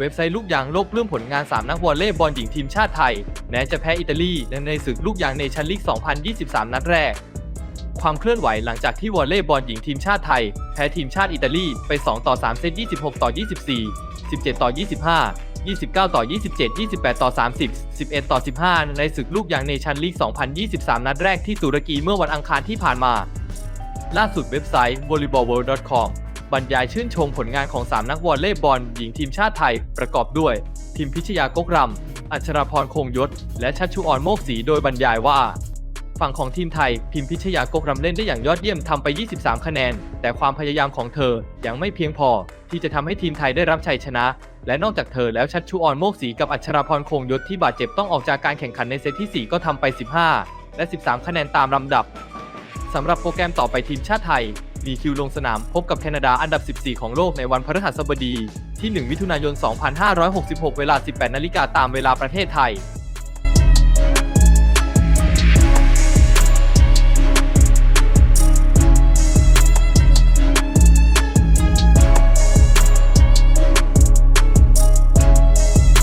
เว็บไซต์ลูกยางโลกเรื่องผลงาน 3 นักวอลเลย์บอลหญิงทีมชาติไทย แม้จะแพ้อิตาลีในศึกลูกยางในชั้นลีก 2023 นัดแรก ความเคลื่อนไหวหลังจากที่วอลเลย์บอลหญิงทีมชาติไทย แพ้ทีมชาติอิตาลีไป 2 ต่อ 3 เซต 26 ต่อ 24 17 ต่อ 25 29 ต่อ 27 28 ต่อ 30 11 ต่อ 15 ในศึกลูกยางในชั้นลีก 2023 นัดแรกที่ตุรกีเมื่อวันอังคารที่ผ่านมา ล่าสุดเว็บไซต์ volleyballworld.com บรรยายชื่นชมผลงานของ 3 นักวอลเลย์บอลหญิงทีมชาติไทยประกอบด้วยทีมพิชยากกรำอัชราพรคงยศ และชัชชุออนโมกศรีโดยบรรยายว่า ฝั่งของทีมไทย พิมพิชยากกรำเล่นได้อย่างยอดเยี่ยมทำไป 23 คะแนน แต่ความพยายามของเธอยังไม่เพียงพอ ที่จะทำให้ทีมไทยได้รับชัยชนะ และนอกจากเธอแล้วชัชชุออนโมกศรีกับอัชราพรคงยศที่บาดเจ็บต้องออกจากการแข่งขันในเซตที่ 4 ก็ทำไป 15 และ 13 คะแนนตามลำดับสำหรับโปรแกรมต่อไปทีมชาติไทย มีคิวลงสนามพบกับแคนาดาอันดับ 14 ของโลกในวันพฤหัสบดีที่ 1 มิถุนายน 2566 เวลา 18 นาฬิกาตามเวลาประเทศไทย